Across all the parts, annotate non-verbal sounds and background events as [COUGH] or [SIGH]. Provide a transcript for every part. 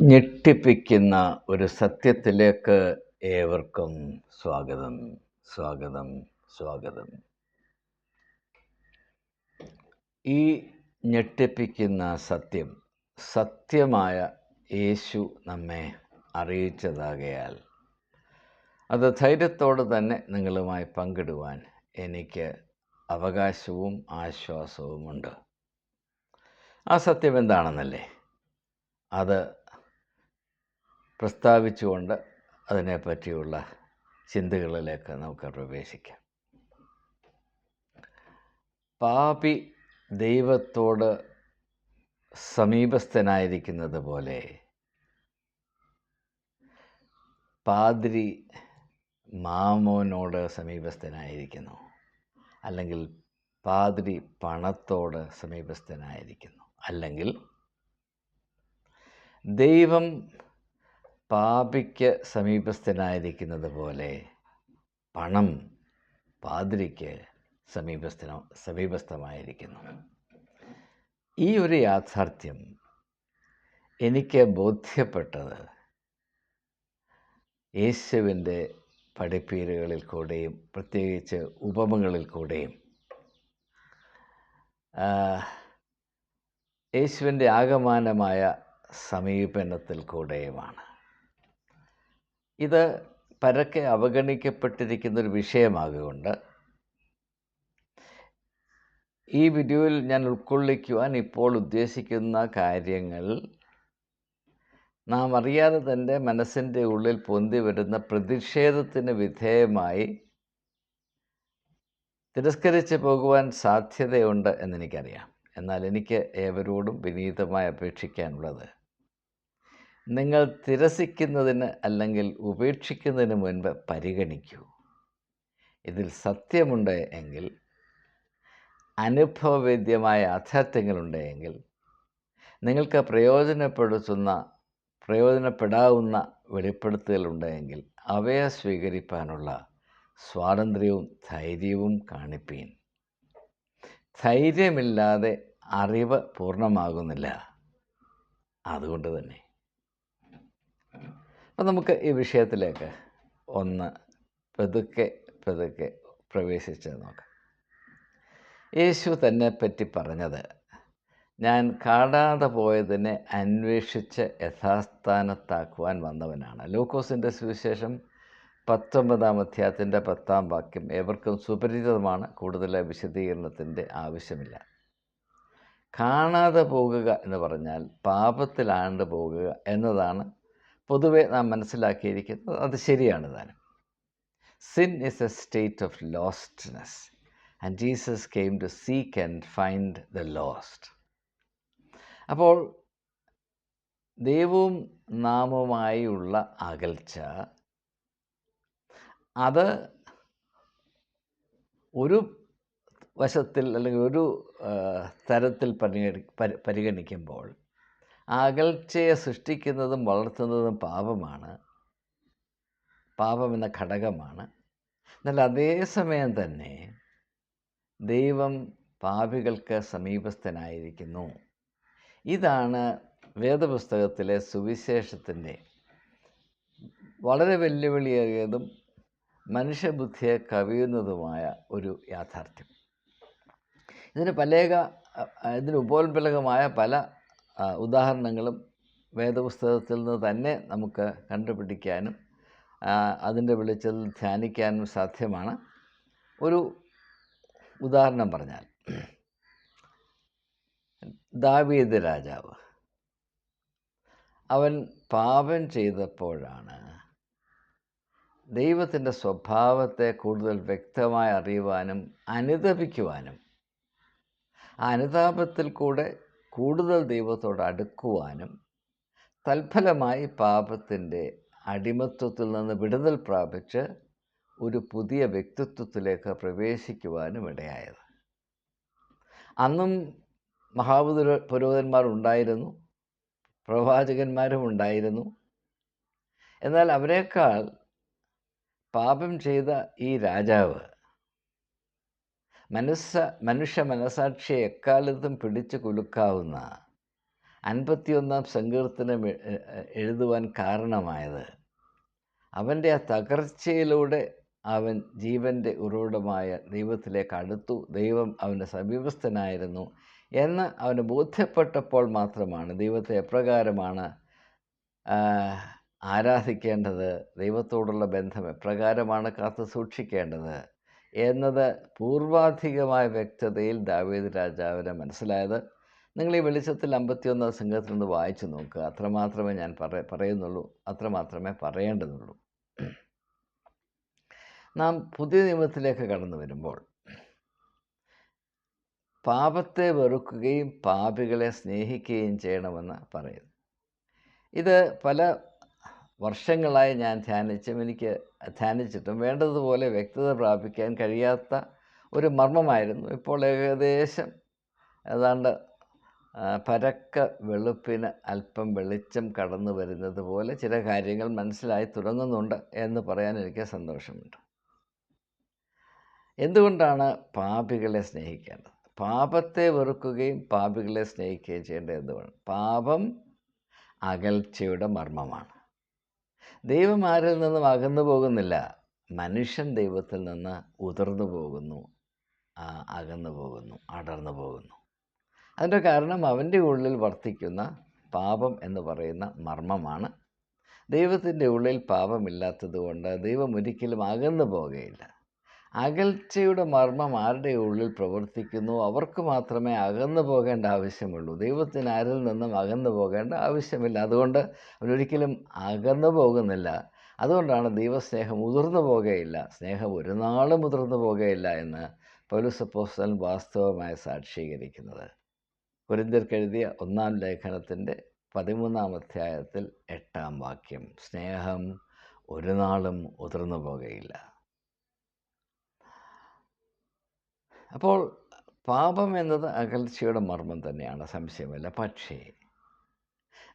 ഞെട്ടിപ്പിക്കുന്ന ഒരു സത്യത്തിലേക്ക് ഏവർക്കും സ്വാഗതം സ്വാഗതം സ്വാഗതം. ഈ ഞെട്ടിപ്പിക്കുന്ന സത്യം സത്യമായ യേശു നമ്മെ അറിയിച്ചതാകയാൽ അത് ധൈര്യത്തോടെ തന്നെ നിങ്ങളുമായി പങ്കിടുവാൻ എനിക്ക് അവകാശവും ആശ്വാസവുമുണ്ട്. ആ സത്യം എന്താണെന്നല്ലേ? അത് പ്രസ്താവിച്ചുകൊണ്ട് അതിനെപ്പറ്റിയുള്ള ചിന്തകളിലേക്ക് നമുക്ക് പ്രവേശിക്കാം. പാപി ദൈവത്തോട് സമീപസ്ഥനായിരിക്കുന്നത് പോലെ പാതിരി മാമോനോട് സമീപസ്ഥനായിരിക്കുന്നു. അല്ലെങ്കിൽ പാതിരി പണത്തോട് സമീപസ്ഥനായിരിക്കുന്നു. അല്ലെങ്കിൽ ദൈവം പാപിക്ക് സമീപസ്ഥനായിരിക്കുന്നത് പോലെ പണം പാതിരിക്ക് സമീപസ്ഥന സമീപസ്ഥമായിരിക്കുന്നു. ഈ ഒരു യാഥാർത്ഥ്യം എനിക്ക് ബോധ്യപ്പെട്ടത് യേശുവിന്റെ പഠിപ്പീരുകളിൽ കൂടെയും പ്രത്യേകിച്ച് ഉപമകളിൽ കൂടെയും. യേശുവിന്റെ ആകമാനമായ സമീപനത്തിൽ കൂടെയുമാണ്. ഇത് പരക്കെ അവഗണിക്കപ്പെട്ടിരിക്കുന്ന ഒരു വിഷയമാകൊണ്ട് ഈ വീഡിയോയിൽ ഞാൻ ഉൾക്കൊള്ളിക്കുവാൻ ഇപ്പോൾ ഉദ്ദേശിക്കുന്ന കാര്യങ്ങൾ നാം അറിയാതെ തന്നെ മനസ്സിന്റെ ഉള്ളിൽ പൊന്തി വരുന്ന പ്രതിഷേധത്തിന് വിധേയമായി തിരസ്കരിച്ച് പോകുവാൻ സാധ്യതയുണ്ട് എന്നെനിക്കറിയാം. എന്നാൽ എനിക്ക് ഏവരോടും വിനീതമായി അപേക്ഷിക്കാനുള്ളത് നിങ്ങൾ തിരസിക്കുന്നതിന് അല്ലെങ്കിൽ ഉപേക്ഷിക്കുന്നതിന് മുൻപ് പരിഗണിക്കൂ. ഇതിൽ സത്യമുണ്ട് എങ്കിൽ അനുഭവവേദ്യമായ യാഥാർത്ഥ്യങ്ങളുണ്ട് എങ്കിൽ നിങ്ങൾക്ക് പ്രയോജനപ്പെടുത്തുന്ന പ്രയോജനപ്പെടാവുന്ന വെളിപ്പെടുത്തലുണ്ടെങ്കിൽ അവയെ സ്വീകരിക്കാനുള്ള സ്വാതന്ത്ര്യവും ധൈര്യവും കാണിപ്പീൻ. ധൈര്യമില്ലാതെ അറിവ് പൂർണമാകുന്നില്ല. അതുകൊണ്ട് തന്നെ അപ്പം നമുക്ക് ഈ വിഷയത്തിലേക്ക് ഒന്ന് പതുക്കെ പതുക്കെ പ്രവേശിച്ച് നോക്കാം. യേശു തന്നെ പറ്റി പറഞ്ഞത് ഞാൻ കാണാതെ പോയതിനെ അന്വേഷിച്ച് യഥാസ്ഥാനത്താക്കുവാൻ വന്നവനാണ്. ലൂക്കോസിന്റെ സുവിശേഷം പത്തൊമ്പതാം അധ്യായത്തിന്റെ പത്താം വാക്യം ഏവർക്കും സുപരിചിതമാണ് കൂടുതൽ വിശദീകരണത്തിന്റെ ആവശ്യമില്ല. കാണാതെ പോകുക എന്ന് പറഞ്ഞാൽ പാപത്തിലാണ്ട് പോകുക എന്നതാണ് പൊതുവെ നാം മനസ്സിലാക്കിയിരിക്കുന്നത് അത് ശരിയാണ് താനും. Sin is a state of lostness and Jesus came to seek and find the lost അപ്പോൾ ദൈവവും നാമുമായുള്ള അകൽച്ച അത് ഒരു വശത്തിൽ അല്ലെങ്കിൽ ഒരു തരത്തിൽ പരിഗണി പരിഗണിക്കുമ്പോൾ അകൽച്ചയെ സൃഷ്ടിക്കുന്നതും വളർത്തുന്നതും പാപമാണ്. പാപം എന്ന ഘടകമാണ്. എന്നാൽ അതേസമയം തന്നെ ദൈവം പാപികൾക്ക് സമീപസ്ഥനായിരിക്കുന്നു. ഇതാണ് വേദപുസ്തകത്തിലെ സുവിശേഷത്തിന്റെ വളരെ വെല്ലുവിളിയേറിയതും മനുഷ്യബുദ്ധിയെ കവിയുന്നതുമായ ഒരു യാഥാർത്ഥ്യം. ഇതിന് പലേക ഇതിന് ഉപോത്ബലകമായ പല ഉദാഹരണങ്ങളും വേദപുസ്തകത്തിൽ നിന്ന് തന്നെ നമുക്ക് കണ്ടുപിടിക്കാനും അതിന്റെ വെളിച്ചത്തിൽ ധ്യാനിക്കാനും സാധ്യമാണ്. ഒരു ഉദാഹരണം പറഞ്ഞാൽ ദാവീദ് രാജാവ് അവൻ പാപം ചെയ്തപ്പോഴാണ് ദൈവത്തിന്റെ സ്വഭാവത്തെ കൂടുതൽ വ്യക്തമായി അറിയുവാനും അനുതപിക്കുവാനും അനുതാപത്തിൽ കൂടെ കൂടുതൽ ദൈവത്തോട് അടുക്കുവാനും തൽഫലമായി പാപത്തിന്റെ അടിമത്വത്തിൽ നിന്ന് വിടുതൽ പ്രാപിച്ച് ഒരു പുതിയ വ്യക്തിത്വത്തിലേക്ക് പ്രവേശിക്കുവാനും ഇടയായത്. അന്നും മഹാപുര പുരോഹിതന്മാർ ഉണ്ടായിരുന്നു പ്രവാചകന്മാരും ഉണ്ടായിരുന്നു. എന്നാൽ അവരെക്കാൾ പാപം ചെയ്ത ഈ രാജാവ് മനസ്സ മനുഷ്യ മനസാക്ഷിയെ എക്കാലത്തും പിടിച്ചു കുലുക്കാവുന്ന അൻപത്തിയൊന്നാം സങ്കീർത്തനം എഴുതുവാൻ കാരണമായത്. അവന്റെ ആ തകർച്ചയിലൂടെ അവൻ ജീവന്റെ ഉറവിടമായ ദൈവത്തിലേക്ക് അടുത്തു. ദൈവം അവന്റെ സമീപസ്ഥനായിരുന്നു എന്ന് അവന് ബോധ്യപ്പെട്ടപ്പോൾ മാത്രമാണ് ദൈവത്തെ എപ്രകാരമാണ് ആരാധിക്കേണ്ടത് ദൈവത്തോടുള്ള ബന്ധം എപ്രകാരമാണ് കാത്തു സൂക്ഷിക്കേണ്ടത്. എന്നത് പൂർവാധികമായ വ്യക്തതയിൽ ദാവീദ് രാജാവിന് മനസ്സിലായത്. നിങ്ങൾ ഈ വെളിച്ചത്തിൽ അമ്പത്തിയൊന്ന് സംഘത്തിൽ നിന്ന് വായിച്ചു നോക്കുക അത്രമാത്രമേ ഞാൻ പറ പറയുന്നുള്ളൂ. അത്രമാത്രമേ പറയേണ്ടതുള്ളൂ. നാം പുതിയ നിയമത്തിലേക്ക് കടന്നു വരുമ്പോൾ പാപത്തെ വെറുക്കുകയും പാപികളെ സ്നേഹിക്കുകയും ചെയ്യണമെന്ന് പറയുന്നു. ഇത് പല വർഷങ്ങളായി ഞാൻ ധ്യാനിച്ചും എനിക്ക് ധ്യാനിച്ചിട്ടും വേണ്ടതുപോലെ വ്യക്തത പ്രാപിക്കാൻ കഴിയാത്ത ഒരു മർമ്മമായിരുന്നു. ഇപ്പോൾ ഏകദേശം ഏതാണ്ട് പരക്ക വെളുപ്പിന് അല്പം വെളിച്ചം കടന്നു വരുന്നത് പോലെ ചില കാര്യങ്ങൾ മനസ്സിലായി തുടങ്ങുന്നുണ്ട് എന്ന് പറയാൻ എനിക്ക് സന്തോഷമുണ്ട്. എന്തുകൊണ്ടാണ് പാപികളെ സ്നേഹിക്കേണ്ടത്? പാപത്തെ വെറുക്കുകയും പാപികളെ സ്നേഹിക്കുകയും ചെയ്യേണ്ടത് എന്തുകൊണ്ട് പാപം അകൽച്ചയുടെ മർമ്മമാണ്. ദൈവം ആരിൽ നിന്നും അകന്നു പോകുന്നില്ല. മനുഷ്യൻ ദൈവത്തിൽ നിന്ന് ഉതിർന്നു പോകുന്നു. അകന്നു പോകുന്നു അടർന്നു പോകുന്നു. അതിന്റെ കാരണം അവന്റെ ഉള്ളിൽ വർത്തിക്കുന്ന പാപം എന്ന് പറയുന്ന മർമ്മമാണ്. ദൈവത്തിന്റെ ഉള്ളിൽ പാപമില്ലാത്തത് കൊണ്ട് ദൈവം ഒരിക്കലും അകന്നു പോകുകയില്ല. അകൽച്ചയുടെ മർമ്മം ആരുടെ ഉള്ളിൽ പ്രവർത്തിക്കുന്നു? അവർക്ക് മാത്രമേ അകന്നു പോകേണ്ട ആവശ്യമുള്ളൂ. ദൈവത്തിന് ആരിൽ നിന്നും അകന്നു പോകേണ്ട ആവശ്യമില്ല. അതുകൊണ്ട് അവരൊരിക്കലും അകന്നു പോകുന്നില്ല. അതുകൊണ്ടാണ് ദൈവസ്നേഹം മുതിർന്നു പോകുകയില്ല സ്നേഹം ഒരു നാളും മുതിർന്നു പോകുകയില്ല എന്ന് പൗലുസപ്പോസൻ വാസ്തവമായി സാക്ഷീകരിക്കുന്നത്. കുരിന്തിർക്കെഴുതിയ ഒന്നാം ലേഖനത്തിന്റെ പതിമൂന്നാം അധ്യായത്തിൽ എട്ടാം വാക്യം സ്നേഹം ഒരു നാളും ഉതിർന്നു പോകുകയില്ല അപ്പോൾ പാപം എന്നത് അകൽച്ചയുടെ മർമ്മം തന്നെയാണ് സംശയമില്ല പക്ഷേ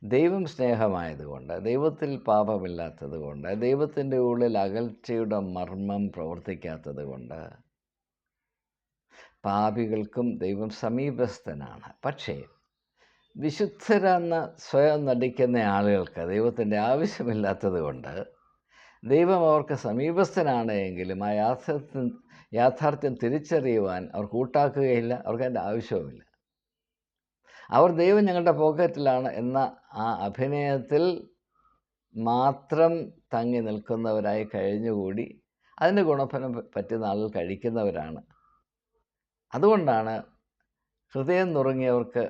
ദൈവം സ്നേഹമായതുകൊണ്ട് ദൈവത്തിൽ പാപമില്ലാത്തത് കൊണ്ട് ദൈവത്തിന്റെ ഉള്ളിൽ അകൽച്ചയുടെ മർമ്മം പ്രവർത്തിക്കാത്തത് കൊണ്ട് പാപികൾക്കും ദൈവം സമീപസ്ഥനാണ്. പക്ഷേ വിശുദ്ധരെന്ന് സ്വയം നടിക്കുന്ന ആളുകൾക്ക് ദൈവത്തിന്റെ ആവശ്യമില്ലാത്തത് കൊണ്ട് ദൈവം അവർക്ക് സമീപസ്ഥനാണ് എങ്കിലും ആ യാഥാർത്ഥ്യം യാഥാർത്ഥ്യം തിരിച്ചറിയുവാൻ അവർ കൂട്ടാക്കുകയില്ല അവർക്ക് അതിന്റെ ആവശ്യവുമില്ല. അവർ ദൈവം ഞങ്ങളുടെ പോക്കറ്റിലാണ് എന്ന ആ അഭിനയത്തിൽ മാത്രം തങ്ങി നിൽക്കുന്നവരായി കഴിഞ്ഞുകൂടി അതിന്റെ ഗുണഫലം പറ്റുന്ന ആളുകൾ കഴിക്കുന്നവരാണ്. അതുകൊണ്ടാണ് ഹൃദയം നുറുങ്ങിയവർക്ക്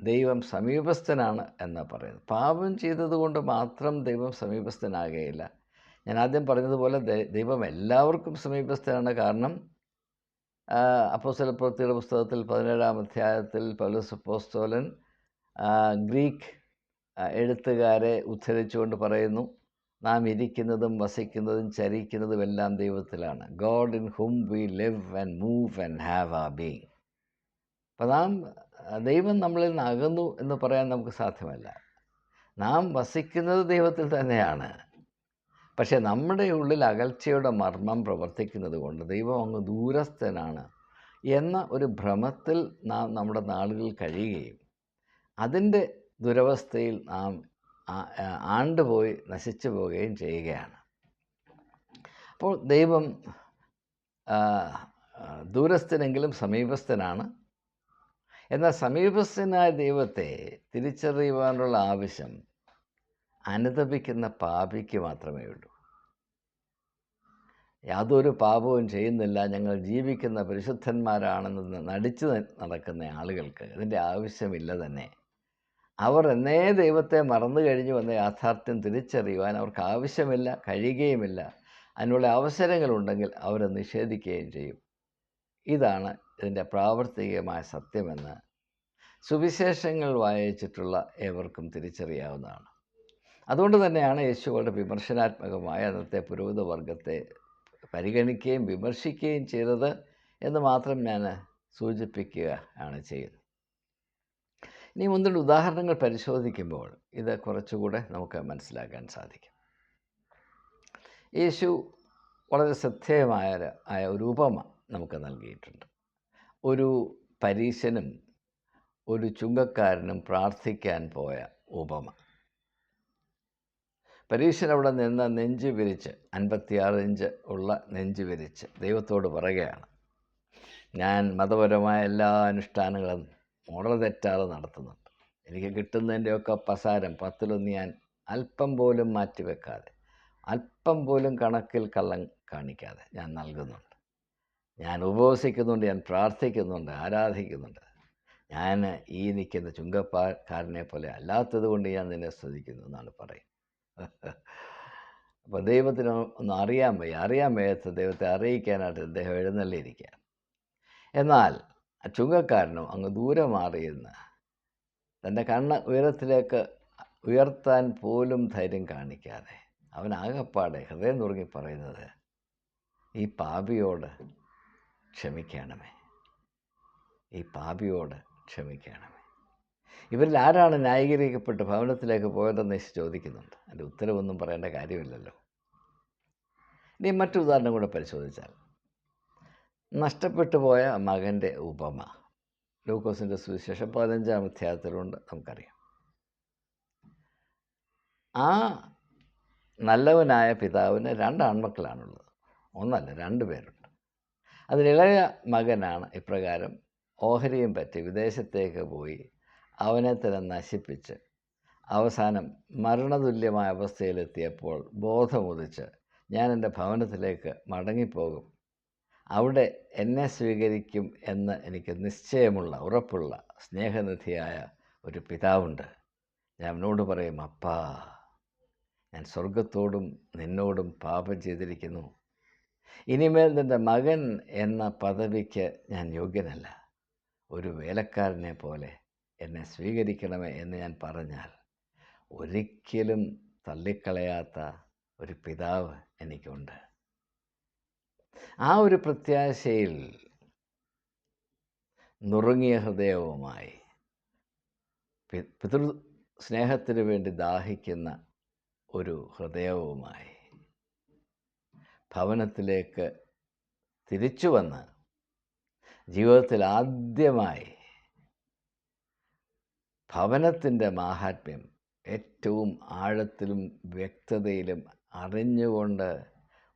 ദൈവം സമീപസ്ഥനാണ് എന്ന് പറയുന്നത്. പാപം ചെയ്തതുകൊണ്ട് മാത്രം ദൈവം സമീപസ്ഥനാകുകയില്ല. ഞാൻ ആദ്യം പറഞ്ഞതുപോലെ ദൈവം എല്ലാവർക്കും സമീപസ്ഥനാണ്. കാരണം അപ്പോസ്തലപ്രവൃത്തിയുടെ പുസ്തകത്തിൽ പതിനേഴാം അധ്യായത്തിൽ പൗലോസ് അപ്പോസ്തോലൻ ഗ്രീക്ക് എഴുത്തുകാരെ ഉദ്ധരിച്ചുകൊണ്ട് പറയുന്നു നാം ഇരിക്കുന്നതും വസിക്കുന്നതും ചരിക്കുന്നതും എല്ലാം ദൈവത്തിലാണ്. God in whom we live and move and have our being അപ്പം നാം ദൈവം നമ്മളിൽ നിന്ന് അകന്നു എന്ന് പറയാൻ നമുക്ക് സാധ്യമല്ല. നാം വസിക്കുന്നത് ദൈവത്തിൽ തന്നെയാണ്. പക്ഷേ നമ്മുടെ ഉള്ളിൽ അകൽച്ചയുടെ മർമ്മം പ്രവർത്തിക്കുന്നത് കൊണ്ട് ദൈവം അങ്ങ് ദൂരസ്ഥനാണ് എന്ന ഒരു ഭ്രമത്തിൽ നാം നമ്മുടെ നാളുകൾ കഴിയുകയും അതിന്റെ ദുരവസ്ഥയിൽ നാം ആണ്ടുപോയി നശിച്ചു പോവുകയും ചെയ്യുകയാണ്. അപ്പോൾ ദൈവം ദൂരസ്ഥനെങ്കിലും സമീപസ്ഥനാണ്. എന്നാൽ സമീപസ്ഥനായ ദൈവത്തെ തിരിച്ചറിയുവാനുള്ള ആവശ്യം അനുതപിക്കുന്ന പാപിക്ക് മാത്രമേ ഉള്ളൂ. യാതൊരു പാപവും ചെയ്യുന്നില്ല. ഞങ്ങൾ ജീവിക്കുന്ന പരിശുദ്ധന്മാരാണെന്ന് നടിച്ചു നടക്കുന്ന ആളുകൾക്ക് ഇതിന്റെ ആവശ്യമില്ല തന്നെ. അവർ എന്നേ ദൈവത്തെ മറന്നു കഴിഞ്ഞു എന്ന യാഥാർത്ഥ്യം തിരിച്ചറിയുവാൻ അവർക്ക് ആവശ്യമില്ല കഴിയുകയുമില്ല. അതിനുള്ള അവസരങ്ങളുണ്ടെങ്കിൽ അവരെ നിഷേധിക്കുകയും ചെയ്യും. ഇതാണ് ഇതിന്റെ പ്രാവർത്തികമായ സത്യമെന്ന് സുവിശേഷങ്ങൾ വായിച്ചിട്ടുള്ള ഏവർക്കും തിരിച്ചറിയാവുന്നതാണ്. അതുകൊണ്ട് തന്നെയാണ് യേശുവയുടെ വിമർശനാത്മകമായ അന്നത്തെ പുരോഹിത വർഗത്തെ പരിഗണിക്കുകയും വിമർശിക്കുകയും ചെയ്തത് എന്ന് മാത്രം ഞാൻ സൂചിപ്പിക്കുക ആണ് ചെയ്യുന്നത്. ഇനി മുന്നിൽ ഉദാഹരണങ്ങൾ പരിശോധിക്കുമ്പോൾ ഇത് കുറച്ചുകൂടെ നമുക്ക് മനസ്സിലാക്കാൻ സാധിക്കും. യേശു വളരെ ശ്രദ്ധേയമായ ആയ ഒരു ഉപമ നമുക്ക് നൽകിയിട്ടുണ്ട്. ഒരു പരീശനും ഒരു ചുങ്കക്കാരനും പ്രാർത്ഥിക്കാൻ പോയ ഉപമ. പരീക്ഷൻ അവിടെ നിന്ന് നെഞ്ച് വിരിച്ച് അൻപത്തിയാറ് ഇഞ്ച് ഉള്ള നെഞ്ച് വിരിച്ച് ദൈവത്തോട് പറയുകയാണ് ഞാൻ മതപരമായ എല്ലാ അനുഷ്ഠാനങ്ങളും മോഡൽ തെറ്റാതെ നടത്തുന്നുണ്ട്. എനിക്ക് കിട്ടുന്നതിന്റെയൊക്കെ പസാരം പത്തിലൊന്ന് ഞാൻ അല്പം പോലും മാറ്റിവെക്കാതെ അല്പം പോലും കണക്കിൽ കള്ളം കാണിക്കാതെ ഞാൻ നൽകുന്നുണ്ട്. ഞാൻ ഉപവസിക്കുന്നുണ്ട് ഞാൻ പ്രാർത്ഥിക്കുന്നുണ്ട് ആരാധിക്കുന്നുണ്ട്. ഞാൻ ഈ നിൽക്കുന്ന ചുങ്കപ്പാക്കാരനെ പോലെ അല്ലാത്തത് കൊണ്ട് ഞാൻ നിന്നെ ശ്രദ്ധിക്കുന്നു എന്നാണ് പറയും [LAUGHS] അപ്പോൾ ദൈവത്തിന് ഒന്ന് അറിയാൻ വയ്യ. അറിയാൻ വയ്യാത്ത ദൈവത്തെ അറിയിക്കാനായിട്ട് അദ്ദേഹം എഴുന്നള്ളിയിരിക്കുക എന്നാൽ ചുങ്കക്കാരനും അങ്ങ് ദൂരെ മാറിയിരുന്ന് തന്റെ കണ്ണ് ഉയരത്തിലേക്ക് ഉയർത്താൻ പോലും ധൈര്യം കാണിക്കാതെ അവൻ ആകപ്പാടെ ഹൃദയം നുറുങ്ങി പറയുന്നത് ഈ പാപിയോട് ക്ഷമിക്കണമേ. ഈ പാപിയോട് ക്ഷമിക്കണമേ. ഇവരിൽ ആരാണ് ന്യായീകരിക്കപ്പെട്ട് ഭവനത്തിലേക്ക് പോയതെന്ന് യേശു ചോദിക്കുന്നുണ്ട്. അതിന്റെ ഉത്തരവൊന്നും പറയേണ്ട കാര്യമില്ലല്ലോ. ഇനി മറ്റൊരു ഉദാഹരണം കൂടെ പരിശോധിച്ചാൽ. നഷ്ടപ്പെട്ടു പോയ മകന്റെ ഉപമ. ലൂക്കോസിന്റെ സുവിശേഷം പതിനഞ്ചാം അധ്യായത്തിലുണ്ട് നമുക്കറിയാം. ആ നല്ലവനായ പിതാവിന് രണ്ട് ആൺമക്കളാണുള്ളത്. ഒന്നല്ല രണ്ട് പേരുണ്ട്. അതിലിളയ മകനാണ് ഇപ്രകാരം ഓഹരിയും പറ്റി വിദേശത്തേക്ക് പോയി അവനെ തന്നെ നശിപ്പിച്ച്. അവസാനം മരണതുല്യമായ അവസ്ഥയിലെത്തിയപ്പോൾ ബോധമുദിച്ച് ഞാൻ എന്റെ ഭവനത്തിലേക്ക് മടങ്ങിപ്പോകും. അവിടെ എന്നെ സ്വീകരിക്കും എന്ന് എനിക്ക് നിശ്ചയമുള്ള ഉറപ്പുള്ള സ്നേഹനിധിയായ ഒരു പിതാവുണ്ട്. ഞാൻ അവനോട് പറയും അപ്പാ ഞാൻ സ്വർഗത്തോടും നിന്നോടും പാപം ചെയ്തിരിക്കുന്നു. ഇനിമേൽ നിന്റെ മകൻ എന്ന പദവിക്ക് ഞാൻ യോഗ്യനല്ല. ഒരു വേലക്കാരനെ പോലെ എന്നെ സ്വീകരിക്കണമേ എന്ന് ഞാൻ പറഞ്ഞാൽ ഒരിക്കലും തള്ളിക്കളയാത്ത ഒരു പിതാവ് എനിക്കുണ്ട്. ആ ഒരു പ്രത്യാശയിൽ നുറുങ്ങിയ ഹൃദയവുമായി പിതൃ സ്നേഹത്തിന് വേണ്ടി ദാഹിക്കുന്ന ഒരു ഹൃദയവുമായി ഭവനത്തിലേക്ക് തിരിച്ചു വന്ന് ജീവിതത്തിൽ ആദ്യമായി ഭവനത്തിന്റെ മാഹാത്മ്യം ഏറ്റവും ആഴത്തിലും വ്യക്തതയിലും അറിഞ്ഞുകൊണ്ട്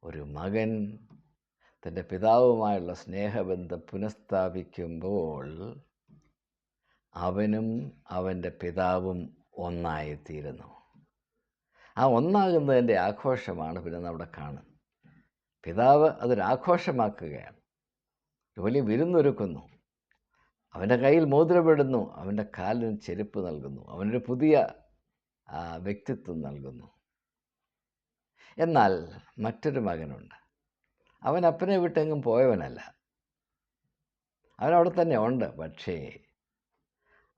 ഒരു മകൻ തന്റെ പിതാവുമായുള്ള സ്നേഹബന്ധം പുനഃസ്ഥാപിക്കുമ്പോൾ അവനും അവന്റെ പിതാവും ഒന്നായിത്തീരുന്നു. ആ ഒന്നാകുന്നതിന്റെ ആഘോഷമാണ് പിന്നെ നമ്മുടെ കാണുന്നത്. പിതാവ് അതൊരാഘോഷമാക്കുകയാണ്. വലിയ വിരുന്നൊരുക്കുന്നു. അവന്റെ കയ്യിൽ മോതിരമിടുന്നു അവന്റെ കാലിന് ചെരുപ്പ് നൽകുന്നു അവനൊരു പുതിയ വ്യക്തിത്വം നൽകുന്നു. എന്നാൽ മറ്റൊരു മകനുണ്ട്. അവൻ അപ്പനെ വിട്ടെങ്ങും പോയവനല്ല. അവൻ അവിടെ തന്നെ ഉണ്ട് പക്ഷേ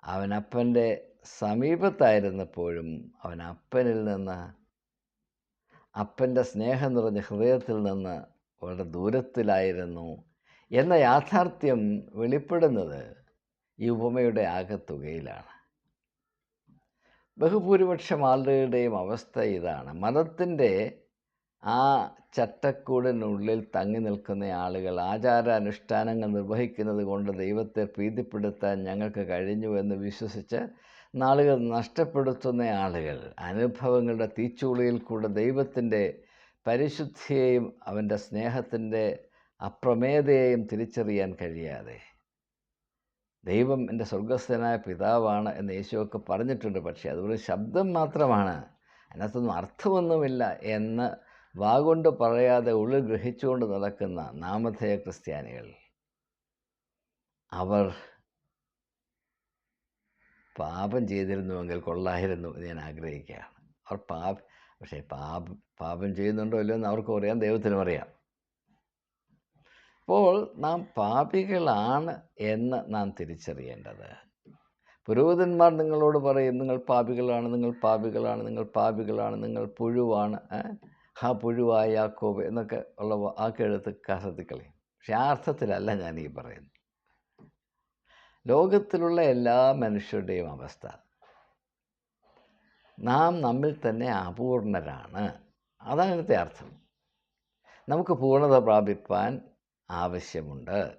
അവൻ സമീപത്തായിരുന്നപ്പോഴും അവൻ അപ്പനിൽ നിന്ന് അപ്പന്റെ സ്നേഹം നിറഞ്ഞ ഹൃദയത്തിൽ നിന്ന് വളരെ ദൂരത്തിലായിരുന്നു എന്ന യാഥാർത്ഥ്യം വെളിപ്പെടുന്നത് ഈ ഉപമയുടെ ആകത്തുകയിലാണ്. ബഹുഭൂരിപക്ഷം ആളുകളുടെയും അവസ്ഥ ഇതാണ്. മതത്തിന്റെ ആ ചട്ടക്കൂടിനുള്ളിൽ തങ്ങി നിൽക്കുന്ന ആളുകൾ ആചാരാനുഷ്ഠാനങ്ങൾ നിർവഹിക്കുന്നത് കൊണ്ട് ദൈവത്തെ പ്രീതിപ്പെടുത്താൻ ഞങ്ങൾക്ക് കഴിഞ്ഞു എന്ന് വിശ്വസിച്ച് നാളുകൾ നഷ്ടപ്പെടുത്തുന്ന ആളുകൾ അനുഭവങ്ങളുടെ തീച്ചുളിയിൽ കൂടെ ദൈവത്തിന്റെ പരിശുദ്ധിയെയും അവന്റെ സ്നേഹത്തിന്റെ അപ്രമേയതയെയും തിരിച്ചറിയാൻ കഴിയാതെ. ദൈവം എന്റെ സ്വർഗസ്ഥനായ പിതാവാണ് എന്ന് യേശുവൊക്കെ പറഞ്ഞിട്ടുണ്ട്. പക്ഷേ അതുപോലെ ശബ്ദം മാത്രമാണ്. അതിനകത്തൊന്നും അർത്ഥമൊന്നുമില്ല എന്ന് വാഗൊണ്ട് പറയാതെ ഉള്ളിൽ ഗ്രഹിച്ചുകൊണ്ട് നടക്കുന്ന നാമധേയ ക്രിസ്ത്യാനികൾ. അവർ പാപം ചെയ്തിരുന്നുവെങ്കിൽ കൊള്ളായിരുന്നു എന്ന് ഞാൻ ആഗ്രഹിക്കുകയാണ്. അവർ പാപ പക്ഷേ പാപ പാപം ചെയ്യുന്നുണ്ടോ ഇല്ലയോ എന്ന് അവർക്കും അറിയാം ദൈവത്തിനും അറിയാം. അപ്പോൾ നാം പാപികളാണ് എന്ന് നാം തിരിച്ചറിയേണ്ടത്. പുരോഹിതന്മാർ നിങ്ങളോട് പറയും നിങ്ങൾ പാപികളാണ് നിങ്ങൾ പാപികളാണ് നിങ്ങൾ പാപികളാണ് നിങ്ങൾ പുഴുവാണ്. ആ പുഴുവായ യാക്കോബ് എന്നൊക്കെ ഉള്ള വാക്കെഴുത്ത് കസത്തിക്കളി പക്ഷെ ആ അർത്ഥത്തിലല്ല ഞാൻ ഈ പറയുന്നത്. ലോകത്തിലുള്ള എല്ലാ മനുഷ്യരുടെയും അവസ്ഥ. നാം നമ്മിൽ തന്നെ അപൂർണരാണ്. അതാണ് അർത്ഥം. നമുക്ക് പൂർണത പ്രാപിപ്പാൻ ആവശ്യമുണ്ട്.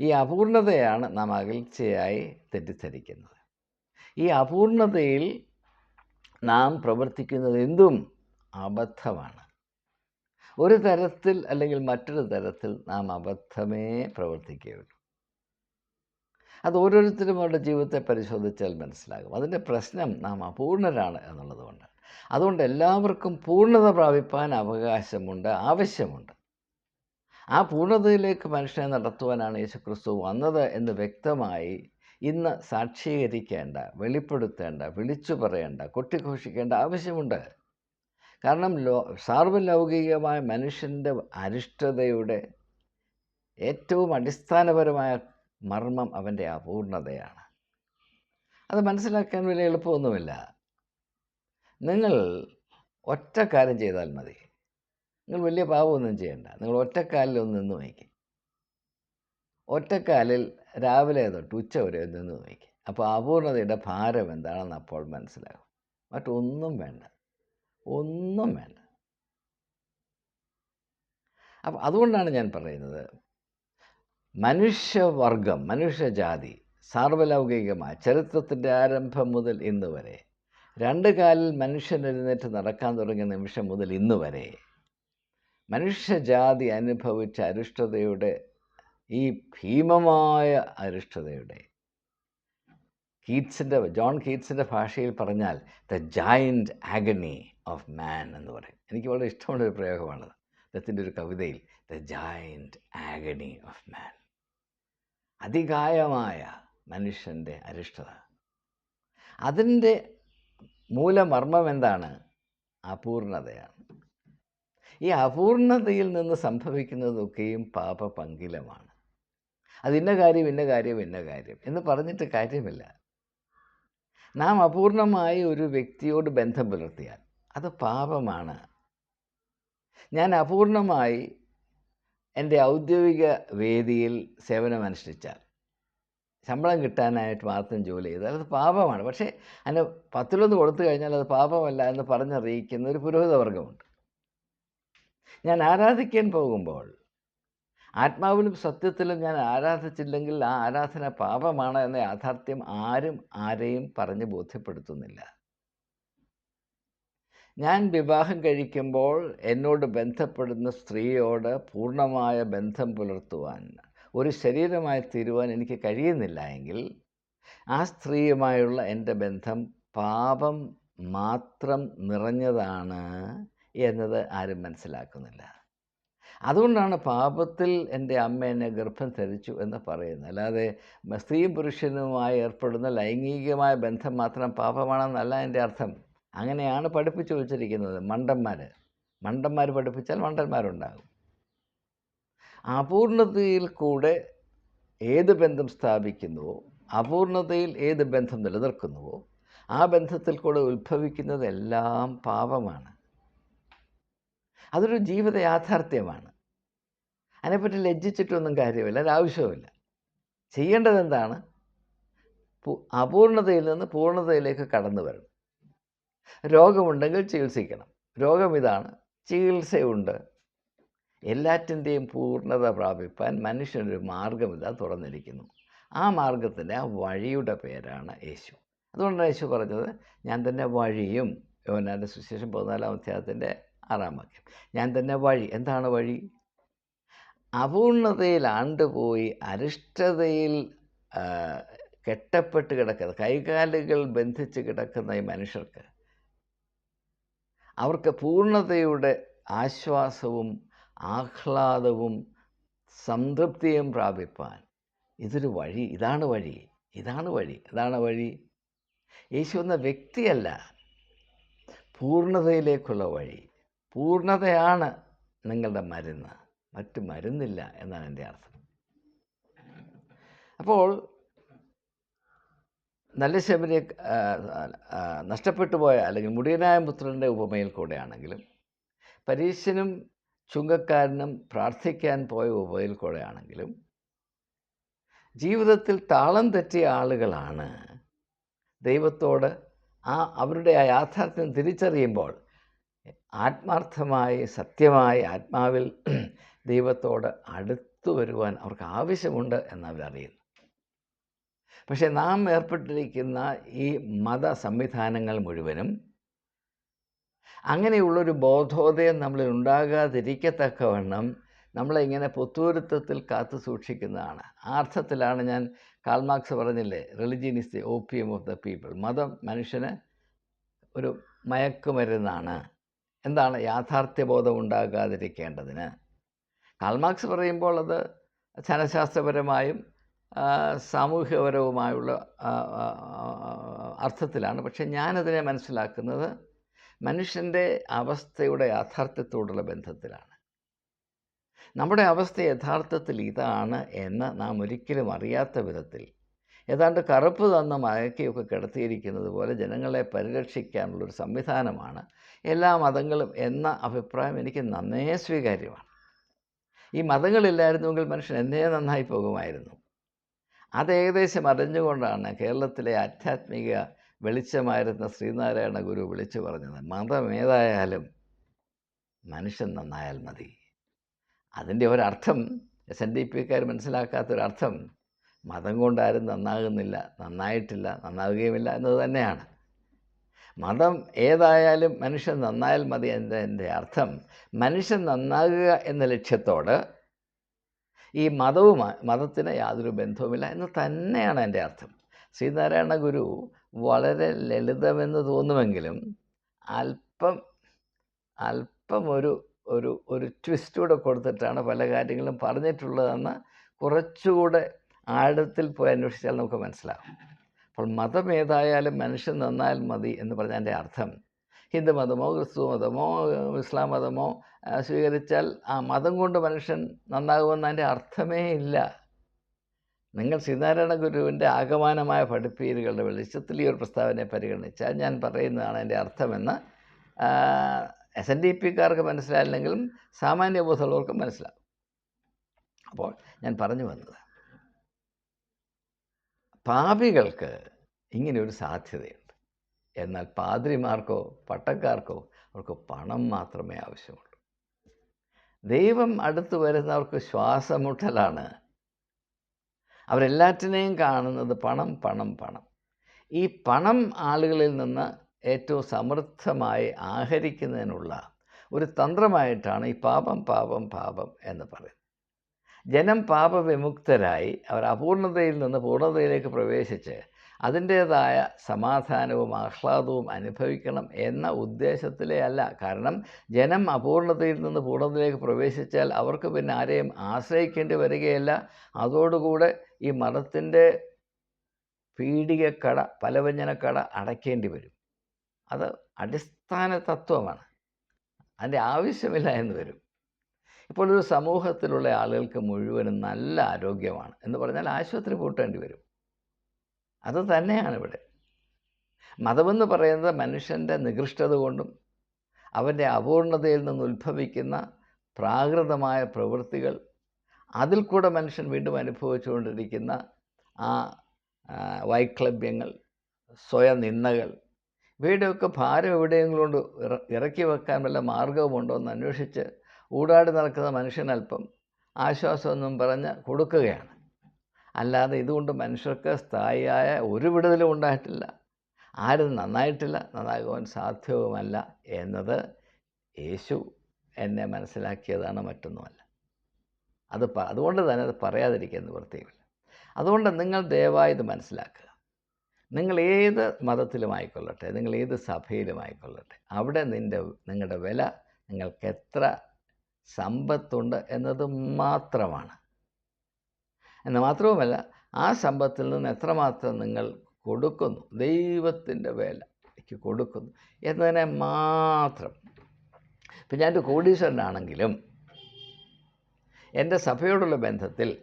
ഈ അപൂർണതയാണ് നാം അകൽച്ചയായി തെറ്റിദ്ധരിക്കുന്നത്. ഈ അപൂർണതയിൽ നാം പ്രവർത്തിക്കുന്നത് എന്തും അബദ്ധമാണ്. ഒരു തരത്തിൽ അല്ലെങ്കിൽ മറ്റൊരു തരത്തിൽ നാം അബദ്ധമേ പ്രവർത്തിക്കുകയുള്ളൂ. അത് ഓരോരുത്തരും അവരുടെ ജീവിതത്തെ പരിശോധിച്ചാൽ മനസ്സിലാകും. അതിന്റെ പ്രശ്നം നാം അപൂർണരാണ് എന്നുള്ളതുകൊണ്ട്. അതുകൊണ്ട് എല്ലാവർക്കും പൂർണത പ്രാപിപ്പാൻ അവകാശമുണ്ട് ആവശ്യമുണ്ട്. ആ പൂർണതയിലേക്ക് മനുഷ്യനെ നടത്തുവാനാണ് യേശുക്രിസ്തു വന്നത് എന്ന് വ്യക്തമായി ഇന്ന് സാക്ഷീകരിക്കേണ്ട വെളിപ്പെടുത്തേണ്ട വിളിച്ചു പറയേണ്ട കൊട്ടിഘോഷിക്കേണ്ട ആവശ്യമുണ്ട്. കാരണം ലോ സാർവലൗകികമായ മനുഷ്യന്റെ അരിഷ്ടതയുടെ ഏറ്റവും അടിസ്ഥാനപരമായ മർമ്മം അവന്റെ അപൂർണതയാണ്. അത് മനസ്സിലാക്കാൻ വലിയ എളുപ്പമൊന്നുമില്ല. നിങ്ങൾ ഒറ്റ കാര്യം ചെയ്താൽ മതി. നിങ്ങൾ വലിയ പാപമൊന്നും ചെയ്യണ്ട. നിങ്ങൾ ഒറ്റക്കാലിൽ ഒന്ന് നിന്ന് വയ്ക്കും. ഒറ്റക്കാലിൽ രാവിലെ തൊട്ട് ഉച്ച വരെ നിന്ന് വയ്ക്കും. അപ്പോൾ അപൂർണതയുടെ ഭാരം എന്താണെന്ന് അപ്പോൾ മനസ്സിലാകും. മറ്റൊന്നും വേണ്ട. ഒന്നും വേണ്ട. അപ്പം അതുകൊണ്ടാണ് ഞാൻ പറയുന്നത് മനുഷ്യവർഗം മനുഷ്യജാതി സാർവലൗകികമായ ചരിത്രത്തിന്റെ ആരംഭം മുതൽ ഇന്ന് വരെ രണ്ട് കാലിൽ മനുഷ്യൻ എഴുന്നേറ്റ് നടക്കാൻ തുടങ്ങിയ നിമിഷം മുതൽ ഇന്ന് വരെ മനുഷ്യജാതി അനുഭവിച്ച അരിഷ്ടതയുടെ ഈ ഭീമമായ അരിഷ്ടതയുടെ. കീറ്റ്സിന്റെ ജോൺ കീറ്റ്സിന്റെ ഭാഷയിൽ പറഞ്ഞാൽ the giant agony of man എന്ന് പറയും. എനിക്ക് വളരെ ഇഷ്ടമുള്ള ഒരു പ്രയോഗമാണത്. അദ്ദേഹത്തിന്റെ ഒരു കവിതയിൽ the giant agony of man അതികായമായ മനുഷ്യന്റെ അരിഷ്ടത. അതിന്റെ മൂലമർമ്മം എന്താണ്? അപൂർണതയാണ്. ഈ അപൂർണതയിൽ നിന്ന് സംഭവിക്കുന്നതൊക്കെയും പാപപങ്കിലമാണ്. അത് ഇന്ന കാര്യം ഇന്ന കാര്യം ഇന്ന കാര്യം എന്ന് പറഞ്ഞിട്ട് കാര്യമില്ല. നാം അപൂർണമായി ഒരു വ്യക്തിയോട് ബന്ധം പുലർത്തിയാൽ അത് പാപമാണ്. ഞാൻ അപൂർണമായി എന്റെ ഔദ്യോഗിക വേദിയിൽ സേവനമനുഷ്ഠിച്ചാൽ ശമ്പളം കിട്ടാനായിട്ട് മാത്രം ജോലി ചെയ്താൽ അത് പാപമാണ്. പക്ഷേ അതിന് പത്തിലൊന്ന് കൊടുത്തു കഴിഞ്ഞാൽ അത് പാപമല്ല എന്ന് പറഞ്ഞറിയിക്കുന്ന ഒരു പുരോഹിത വർഗമുണ്ട് ഞാൻ ആരാധിക്കാൻ പോകുമ്പോൾ ആത്മാവിലും സത്യത്തിലും ഞാൻ ആരാധിച്ചില്ലെങ്കിൽ ആ ആരാധന പാപമാണ് എന്ന യാഥാർത്ഥ്യം ആരും ആരെയും പറഞ്ഞ് ബോധ്യപ്പെടുത്തുന്നില്ല. ഞാൻ വിവാഹം കഴിക്കുമ്പോൾ എന്നോട് ബന്ധപ്പെടുന്ന സ്ത്രീയോട് പൂർണമായ ബന്ധം പുലർത്തുവാൻ ഒരു ശരീരമായി തീരുവാൻ എനിക്ക് കഴിയുന്നില്ല എങ്കിൽ ആ സ്ത്രീയുമായുള്ള എന്റെ ബന്ധം പാപം മാത്രം നിറഞ്ഞതാണ് എന്നത് ആരും മനസ്സിലാക്കുന്നില്ല. അതുകൊണ്ടാണ് പാപത്തിൽ എന്റെ അമ്മ എന്നെ ഗർഭം ധരിച്ചു എന്ന് പറയുന്നത്. അല്ലാതെ സ്ത്രീയും പുരുഷനുമായി ഏർപ്പെടുന്ന ലൈംഗികമായ ബന്ധം മാത്രം പാപമാണെന്നല്ല എന്റെ അർത്ഥം. അങ്ങനെയാണ് പഠിപ്പിച്ചു വച്ചിരിക്കുന്നത് മണ്ടന്മാർ മണ്ടന്മാർ പഠിപ്പിച്ചാൽ മണ്ടന്മാരുണ്ടാകും. അപൂർണതയിൽ കൂടെ ഏത് ബന്ധം സ്ഥാപിക്കുന്നുവോ അപൂർണതയിൽ ഏത് ബന്ധം നിലനിർത്തുന്നുവോ ആ ബന്ധത്തിൽ കൂടെ ഉത്ഭവിക്കുന്നതെല്ലാം പാപമാണ്. അതൊരു ജീവിത യാഥാർത്ഥ്യമാണ്. അതിനെപ്പറ്റി ലജ്ജിച്ചിട്ടൊന്നും കാര്യമില്ല ഒരാവശ്യവുമില്ല ചെയ്യേണ്ടത് എന്താണ് അപൂർണതയിൽ നിന്ന് പൂർണതയിലേക്ക് കടന്നു വരണം. രോഗമുണ്ടെങ്കിൽ ചികിത്സിക്കണം. രോഗം ഇതാണ് ചികിത്സയുണ്ട്. എല്ലാറ്റിന്റെയും പൂർണത പ്രാപിപ്പാൻ മനുഷ്യനൊരു മാർഗം ഇതാ തുറന്നിരിക്കുന്നു. ആ മാർഗത്തിന്റെ ആ വഴിയുടെ പേരാണ് യേശു. അതുകൊണ്ടാണ് യേശു പറഞ്ഞത് ഞാൻ തന്നെ വഴിയും യോനാന്റെ സുശേഷം പതിനാലാം അധ്യായത്തിന്റെ ആറാം വാക്യം ഞാൻ തന്നെ വഴി. എന്താണ് വഴി? അപൂർണതയിൽ ആണ്ടുപോയി അരിഷ്ടതയിൽ കെട്ടപ്പെട്ട് കിടക്കുന്ന കൈകാലുകൾ ബന്ധിച്ച് കിടക്കുന്ന ഈ മനുഷ്യർക്ക് അവർക്ക് പൂർണതയുടെ ആശ്വാസവും ആഹ്ലാദവും സംതൃപ്തിയും പ്രാപിപ്പാൻ ഇതൊരു വഴി. ഇതാണ് വഴി. ഇതാണ് വഴി. ഇതാണ് വഴി. യേശു എന്ന വ്യക്തിയല്ല പൂർണതയിലേക്കുള്ള വഴി. പൂർണതയാണ് നിങ്ങളുടെ മരുന്ന്. മറ്റ് മരുന്നില്ല എന്നാണ് എന്റെ അർത്ഥം. അപ്പോൾ നല്ല ശബരിയെ നഷ്ടപ്പെട്ടു പോയ അല്ലെങ്കിൽ മുടിയനായ പുത്രന്റെ ഉപമയിൽ കൂടെയാണെങ്കിലും പരീക്ഷനും ചുങ്കക്കാരനും പ്രാർത്ഥിക്കാൻ പോയ ഉപമയിൽ കൂടെയാണെങ്കിലും ജീവിതത്തിൽ താളം തെറ്റിയ ആളുകളാണ് ദൈവത്തോട് ആ അവരുടെ ആ യാഥാർത്ഥ്യം തിരിച്ചറിയുമ്പോൾ ആത്മാർത്ഥമായി സത്യമായി ആത്മാവിൽ ദൈവത്തോട് അടുത്ത വരുവാൻ അവർക്ക് ആവശ്യമുണ്ട് എന്നവരറിയുന്നു. പക്ഷേ നാം ഏർപ്പെട്ടിരിക്കുന്ന ഈ മത സംവിധാനങ്ങൾ മുഴുവനും അങ്ങനെയുള്ളൊരു ബോധോദയം നമ്മളിൽ ഉണ്ടാകാതിരിക്കത്തക്കവണ്ണം നമ്മളെ ഇങ്ങനെ പൊത്തൂരുത്തത്തിൽ കാത്തു സൂക്ഷിക്കുന്നതാണ്. ആ അർത്ഥത്തിലാണ് ഞാൻ കാൽമാർക്സ് പറഞ്ഞില്ലേ religion is the opium of the people മതം മനുഷ്യന് ഒരു മയക്കുമരുന്നാണ്. എന്താണ് യാഥാർത്ഥ്യബോധം ഉണ്ടാകാതിരിക്കേണ്ടതിന് കാൽമാർക്സ് പറയുമ്പോൾ അത് ധനശാസ്ത്രപരമായും സാമൂഹികപരവുമായുള്ള അർത്ഥത്തിലാണ്. പക്ഷെ ഞാനതിനെ മനസ്സിലാക്കുന്നത് മനുഷ്യന്റെ അവസ്ഥയുടെ യാഥാർത്ഥ്യത്തോടുള്ള ബന്ധത്തിലാണ്. നമ്മുടെ അവസ്ഥ യഥാർത്ഥത്തിൽ ഇതാണ് എന്ന് നാം ഒരിക്കലും അറിയാത്ത വിധത്തിൽ ഏതാണ്ട് കറുപ്പ് തന്ന മയക്കിയൊക്കെ കിടത്തിയിരിക്കുന്നത് പോലെ ജനങ്ങളെ പരിരക്ഷിക്കാനുള്ളൊരു സംവിധാനമാണ് എല്ലാ മതങ്ങളും എന്ന അഭിപ്രായം എനിക്ക് നന്നേ സ്വീകാര്യമാണ്. ഈ മതങ്ങളില്ലായിരുന്നുവെങ്കിൽ മനുഷ്യൻ എന്നേ നന്നായി പോകുമായിരുന്നു. അത് ഏകദേശം അറിഞ്ഞുകൊണ്ടാണ് കേരളത്തിലെ ആധ്യാത്മിക വെളിച്ചമായിരുന്ന ശ്രീനാരായണ ഗുരു വിളിച്ചു പറഞ്ഞത് മതം ഏതായാലും മനുഷ്യൻ നന്നായാൽ മതി. അതിന്റെ ഒരർത്ഥം എസ് എൻ ഡി പിക്കാർ മനസ്സിലാക്കാത്തൊരർത്ഥം മതം കൊണ്ടാരും നന്നാകുന്നില്ല നന്നായിട്ടില്ല നന്നാവുകയുമില്ല എന്നത് തന്നെയാണ്. മതം ഏതായാലും മനുഷ്യൻ നന്നായാൽ മതി എന്നതിന്റെ അർത്ഥം. മനുഷ്യൻ നന്നാകുക എന്ന ലക്ഷ്യത്തോട് ഈ മതവുമായി മതത്തിന് യാതൊരു ബന്ധവുമില്ല എന്ന് തന്നെയാണ് എന്റെ അർത്ഥം. ശ്രീനാരായണ ഗുരു വളരെ ലളിതമെന്ന് തോന്നുമെങ്കിലും അല്പം അല്പം ഒരു ഒരു ഒരു ട്വിസ്റ്റ് കൂടെ കൊടുത്തിട്ടാണ് പല കാര്യങ്ങളും പറഞ്ഞിട്ടുള്ളതെന്ന് കുറച്ചുകൂടെ ആഴത്തിൽ പോയി അന്വേഷിച്ചാൽ നമുക്ക് മനസ്സിലാവും. അപ്പോൾ മതം ഏതായാലും മനുഷ്യൻ നന്നാൽ മതി എന്ന് പറഞ്ഞതിന്റെ അർത്ഥം. ഹിന്ദു മതമോ ക്രിസ്തു മതമോ ഇസ്ലാം മതമോ സ്വീകരിച്ചാൽ ആ മതം കൊണ്ട് മനുഷ്യൻ നന്നാകുമെന്നതിന്റെ അർത്ഥമേ ഇല്ല. നിങ്ങൾ ശ്രീനാരായണ ഗുരുവിന്റെ ആഗമാനമായ പഠിപ്പീരുകളുടെ വെളിച്ചത്തിൽ ഈ ഒരു പ്രസ്താവനയെ പരിഗണിച്ചാൽ ഞാൻ പറയുന്നതാണ് എന്റെ അർത്ഥമെന്ന് എസ് എൻ ഡി പിക്കാർക്ക് മനസ്സിലായില്ലെങ്കിലും സാമാന്യ ബോധമുള്ളവർക്ക് മനസ്സിലാകും. അപ്പോൾ ഞാൻ പറഞ്ഞു വന്നത് പാപികൾക്ക് ഇങ്ങനെ ഒരു സാധ്യതയുണ്ട്. എന്നാൽ പാതിരിമാർക്കോ പട്ടക്കാർക്കോ അവർക്ക് പണം മാത്രമേ ആവശ്യമുള്ളൂ. ദൈവം അടുത്ത് വരുന്നവർക്ക് ശ്വാസമുട്ടലാണ്. അവരെല്ലാറ്റിനെയും കാണുന്നത് പണം പണം പണം. ഈ പണം ആളുകളിൽ നിന്ന് ഏറ്റവും സമൃദ്ധമായി ആഹരിക്കുന്നതിനുള്ള ഒരു തന്ത്രമായിട്ടാണ് ഈ പാപം പാപം പാപം എന്ന് പറയുന്നത്. ജനം പാപവിമുക്തരായി അവർ അപൂർണതയിൽ നിന്ന് പൂർണതയിലേക്ക് പ്രവേശിച്ച് അതിന്റേതായ സമാധാനവും ആഹ്ലാദവും അനുഭവിക്കണം എന്ന ഉദ്ദേശത്തിലേ അല്ല. കാരണം ജനം അപൂർണതയിൽ നിന്ന് പൂർണതയിലേക്ക് പ്രവേശിച്ചാൽ അവർക്ക് പിന്നെ ആരെയും ആശ്രയിക്കേണ്ടി വരികയില്ല. അതോടുകൂടെ ഈ മതത്തിന്റെ പീഡികക്കട പലവ്യഞ്ജനക്കട അടയ്ക്കേണ്ടി വരും. അത് അടിസ്ഥാന തത്വമാണ്. അതിന്റെ ആവശ്യമില്ല എന്ന് വരും. ഇപ്പോൾ ഒരു സമൂഹത്തിലുള്ള ആളുകൾക്ക് മുഴുവനും നല്ല ആരോഗ്യമാണ് എന്ന് പറഞ്ഞാൽ ആശുപത്രി പൂട്ടേണ്ടി വരും. അത് തന്നെയാണ് ഇവിടെ. മതമെന്ന് പറയുന്നത് മനുഷ്യന്റെ നികൃഷ്ടത കൊണ്ടും അവന്റെ അപൂർണതയിൽ നിന്ന് ഉത്ഭവിക്കുന്ന പ്രാകൃതമായ പ്രവൃത്തികൾ അതിൽ കൂടെ മനുഷ്യൻ വീണ്ടും അനുഭവിച്ചുകൊണ്ടിരിക്കുന്ന ആ വൈക്ലഭ്യങ്ങൾ വൈക്ലഭ്യങ്ങൾ സ്വയനിന്ദകൾ ഇവയുടെയൊക്കെ ഭാരം എവിടെയെങ്കിലും കൊണ്ട് ഇറ ഇറക്കി വെക്കാൻ വല്ല മാർഗവുമുണ്ടോ എന്ന് അന്വേഷിച്ച് ഊടാടി നടക്കുന്ന മനുഷ്യനല്പം ആശ്വാസമൊന്നും പറഞ്ഞ് കൊടുക്കുകയാണ്. അല്ലാതെ ഇതുകൊണ്ട് മനുഷ്യർക്ക് സ്ഥായിയായ ഒരു വിടുതലും ഉണ്ടായിട്ടില്ല. ആരും നന്നായിട്ടില്ല നന്നാകുവാൻ സാധ്യവുമല്ല എന്നത് യേശു എന്നെ മനസ്സിലാക്കിയതാണ് മറ്റൊന്നുമല്ല. അത് അതുകൊണ്ട് തന്നെ അത് പറയാതിരിക്കുന്നത് നിവൃത്തിയുമില്ല അതുകൊണ്ട് നിങ്ങൾ ദയവായി ഇത് മനസ്സിലാക്കുക. നിങ്ങൾ ഏത് മതത്തിലുമായിക്കൊള്ളട്ടെ നിങ്ങൾ ഏത് സഭയിലുമായിക്കൊള്ളട്ടെ അവിടെ നിന്റെ നിങ്ങളുടെ വില നിങ്ങൾക്ക് എത്ര സമ്പത്തുണ്ട് എന്നത് മാത്രമാണ്. എന്ന് മാത്രവുമല്ല ആ സമ്പത്തിൽ നിന്ന് എത്രമാത്രം നിങ്ങൾ കൊടുക്കുന്നു ദൈവത്തിന്റെ വേലയ്ക്ക് കൊടുക്കുന്നു എന്നതിനെ മാത്രം. ഇപ്പം ഞാൻ ഒരു കോടീശ്വരനാണെങ്കിലും എന്റെ സഭയോടുള്ള ബന്ധത്തിൽ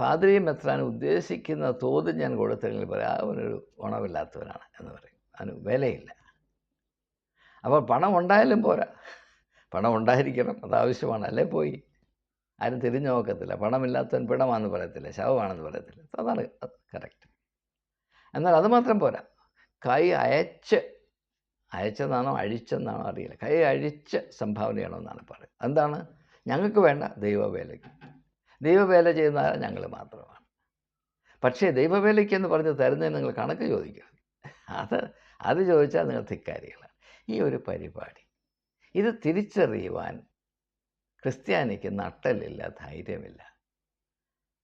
പാതിരിയും എത്താൻ ഉദ്ദേശിക്കുന്ന തോത് ഞാൻ കൊടുത്തെങ്കിൽ പറയാം അവനൊരു ഗുണമില്ലാത്തവനാണ് എന്ന് പറയും. അവന് വിലയില്ല. അപ്പോൾ പണം ഉണ്ടായാലും പോരാ. പണം ഉണ്ടായിരിക്കണം. അത് ആവശ്യമാണ്. അല്ലേ പോയി? ആരും തിരിഞ്ഞു നോക്കത്തില്ല. പണമില്ലാത്തവൻ പിണമാണെന്ന് പറയത്തില്ല. ശവമാണെന്ന് പറയത്തില്ല. അതാണ് കറക്റ്റ് എന്നാൽ അത് മാത്രം പോരാ. കൈ അയച്ച്. അയച്ചെന്നാണോ അഴിച്ചെന്നാണോ അറിയില്ല. കൈ അഴിച്ച് സംഭാവന പറയുന്നത് എന്താണ്? ഞങ്ങൾക്ക് വേണ്ട ദൈവവേലയ്ക്ക്. ദൈവവേല ചെയ്യുന്ന ഞങ്ങൾ മാത്രമാണ്. പക്ഷേ ദൈവവേലയ്ക്ക് എന്ന് പറഞ്ഞ് തരുന്നതിന് നിങ്ങൾ കണക്ക് ചോദിക്കണം അത് അത് ചോദിച്ചാൽ നിങ്ങൾ ധിക്കാരികളാണ്. ഈ ഒരു പരിപാടി ഇത് തിരിച്ചറിയുവാൻ ക്രിസ്ത്യാനിക്ക് നട്ടലില്ല ധൈര്യമില്ല.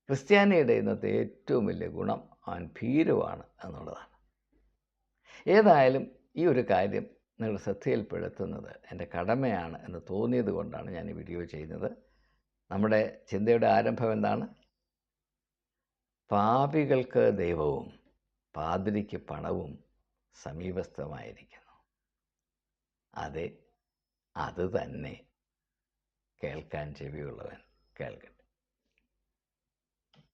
ക്രിസ്ത്യാനിയുടെ ഇന്നത്തെ ഏറ്റവും വലിയ ഗുണം അവൻ ഭീരുവാണ് എന്നുള്ളതാണ്. ഏതായാലും ഈ ഒരു കാര്യം നിങ്ങളുടെ ശ്രദ്ധയിൽപ്പെടുത്തുന്നത് എന്റെ കടമയാണ് എന്ന് തോന്നിയത് കൊണ്ടാണ് ഞാൻ ഈ വീഡിയോ ചെയ്യുന്നത്. നമ്മുടെ ചിന്തയുടെ ആരംഭം എന്താണ്? പാപികൾക്ക് ദൈവവും പാതിരിക്ക് പണവും സമീപസ്ഥമായിരിക്കുന്നു. അതെ അത് തന്നെ. കേൾക്കാൻ ചെവിയുള്ളവൻ കേൾക്കട്ടെ.